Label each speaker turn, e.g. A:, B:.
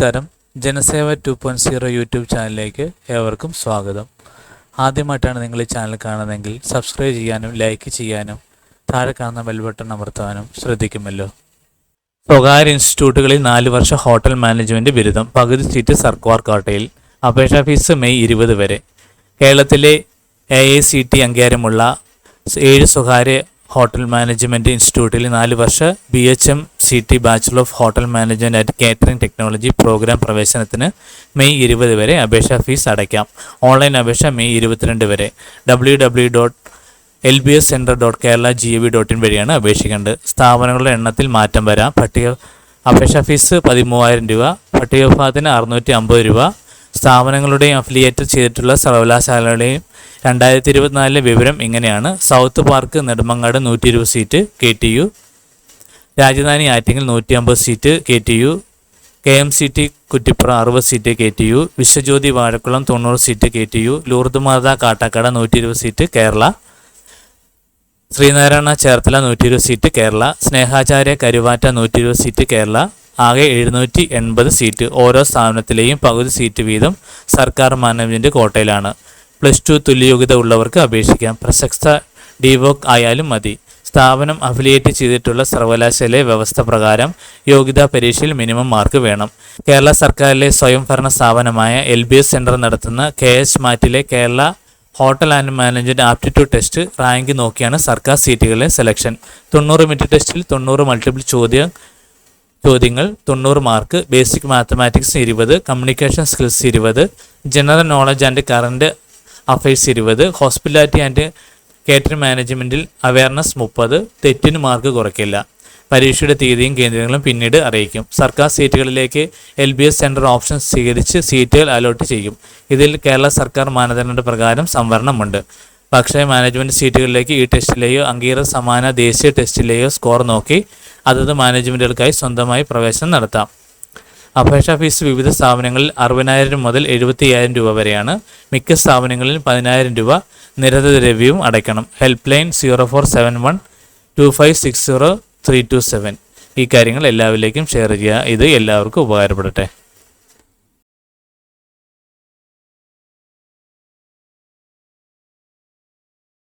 A: നമസ്കാരം. Janaseva two point zero YouTube ചാനലിലേക്ക് ഏവർക്കും സ്വാഗതം. ആദ്യമായിട്ടാണ് നിങ്ങൾ ഈ ചാനൽ കാണുന്നതെങ്കിൽ സബ്സ്ക്രൈബ് ചെയ്യാനും ലൈക്ക് ചെയ്യാനും താഴെ കാണുന്ന ബെൽ ബട്ടൺ അമർത്താനും ശ്രദ്ധിക്കുമല്ലോ. സ്വകാര്യ ഇൻസ്റ്റിറ്റ്യൂട്ടുകളിൽ നാല് വർഷം ഹോട്ടൽ മാനേജ്മെന്റ് ബിരുദം പകുതി സീറ്റ് സർക്കാർ കോട്ടയിൽ അപേക്ഷാ ഫീസ് മെയ് ഇരുപത് വരെ. കേരളത്തിലെ എ ഐ സി ടി അംഗീകാരമുള്ള ഏഴ് സ്വകാര്യ ഹോട്ടൽ മാനേജ്മെന്റ് ഇൻസ്റ്റിറ്റ്യൂട്ടിൽ നാല് വർഷ B H M C T bachelor of hotel management and catering technology programme പ്രവേശനത്തിന് മെയ് ഇരുപത് വരെ അപേക്ഷാ ഫീസ് അടയ്ക്കാം. ഓൺലൈൻ അപേക്ഷ മെയ് ഇരുപത്തിരണ്ട് വരെ. W W dot L B S centre dot Kerala G V dot in വഴിയാണ് അപേക്ഷിക്കേണ്ടത്. സ്ഥാപനങ്ങളുടെ എണ്ണത്തിൽ മാറ്റം വരാം. പട്ടിക അപേക്ഷാ ഫീസ് പതിമൂവായിരം രൂപ. പട്ടിക വിഭാഗത്തിന് അറുന്നൂറ്റി അമ്പത് രൂപ. സ്ഥാപനങ്ങളുടെയും അഫിലിയേറ്റ് ചെയ്തിട്ടുള്ള സർവകലാശാലകളുടെയും രണ്ടായിരത്തി ഇരുപത്തിനാലിലെ വിവരം ഇങ്ങനെയാണ്. സൗത്ത് പാർക്ക് നെടുമങ്ങാട് നൂറ്റി ഇരുപത് seat K T U. Rajadhani ആറ്റിങ്ങിൽ നൂറ്റി അമ്പത് seat K T U. K M C T Kuttippuram അറുപത് seat K T U. Vishwajyothi Vazhakulam തൊണ്ണൂറ് seat K T U. Lourdes Matha Kattakkada നൂറ്റി ഇരുപത് സീറ്റ് കേരള. ശ്രീനാരായണ ചേർത്തല നൂറ്റി ഇരുപത് സീറ്റ് കേരള. സ്നേഹാചാര്യ കരുവാറ്റ നൂറ്റി ഇരുപത് സീറ്റ് കേരള. ആകെ എഴുന്നൂറ്റി എൺപത് സീറ്റ്. ഓരോ സ്ഥാപനത്തിലെയും പകുതി സീറ്റ് വീതം സർക്കാർ മാനേജ്മെന്റ് കോട്ടയിലാണ്. പ്ലസ് ടു തുല്യയോഗ്യത ഉള്ളവർക്ക് അപേക്ഷിക്കാം. പ്രശസ്ത ഡിവോക്ക് ആയാലും മതി. സ്ഥാപനം അഫിലിയേറ്റ് ചെയ്തിട്ടുള്ള സർവകലാശാലയിലെ വ്യവസ്ഥ പ്രകാരം യോഗ്യതാ പരീക്ഷയിൽ മിനിമം മാർക്ക് വേണം. കേരള സർക്കാരിലെ സ്വയംഭരണ സ്ഥാപനമായ എൽ ബി എസ് സെന്റർ നടത്തുന്ന K H മാറ്റിലെ Kerala hotel and management aptitude test rank നോക്കിയാണ് സർക്കാർ സീറ്റുകളിലെ സെലക്ഷൻ. തൊണ്ണൂറ് മിനിറ്റ് ടെസ്റ്റിൽ തൊണ്ണൂറ് മൾട്ടിപ്പിൾ ചോദ്യം ചോദ്യങ്ങൾ തൊണ്ണൂറ് മാർക്ക് ബേസിക് മാത്തമാറ്റിക്സ് ഇരുപത് കമ്മ്യൂണിക്കേഷൻ സ്കിൽസ് ഇരുപത് general knowledge and current affairs ഇരുപത് ഹോസ്പിറ്റാലിറ്റി ആൻഡ് കേറ്ററിംഗ് മാനേജ്മെന്റിൽ അവയർനെസ് മുപ്പത് തെറ്റിന് മാർക്ക് കുറയ്ക്കില്ല. പരീക്ഷയുടെ തീയതിയും കേന്ദ്രങ്ങളും പിന്നീട് അറിയിക്കും. സർക്കാർ സീറ്റുകളിലേക്ക് L B S centre option സ്വീകരിച്ച് സീറ്റുകൾ അലോട്ട് ചെയ്യും. ഇതിൽ കേരള സർക്കാർ മാനദണ്ഡ പ്രകാരം സംവരണമുണ്ട്. പക്ഷേ മാനേജ്മെന്റ് സീറ്റുകളിലേക്ക് ഈ ടെസ്റ്റിലെയോ അംഗീകൃത സമാന ദേശീയ ടെസ്റ്റിലെയോ സ്കോർ നോക്കി അതത് മാനേജ്മെന്റുകൾക്കായി സ്വന്തമായി പ്രവേശനം നടത്താം. അപേക്ഷാ ഫീസ് വിവിധ സ്ഥാപനങ്ങളിൽ അറുപതിനായിരം മുതൽ എഴുപത്തി അയ്യായിരം രൂപ വരെയാണ്. മിക്ക സ്ഥാപനങ്ങളിൽ പതിനായിരം രൂപ നിരത ദ്രവ്യവും അടയ്ക്കണം. Help line zero four seven one two five six zero three two seven. ഈ കാര്യങ്ങൾ എല്ലാവരിലേക്കും ഷെയർ ചെയ്യുക. ഇത് എല്ലാവർക്കും ഉപകാരപ്പെടട്ടെ.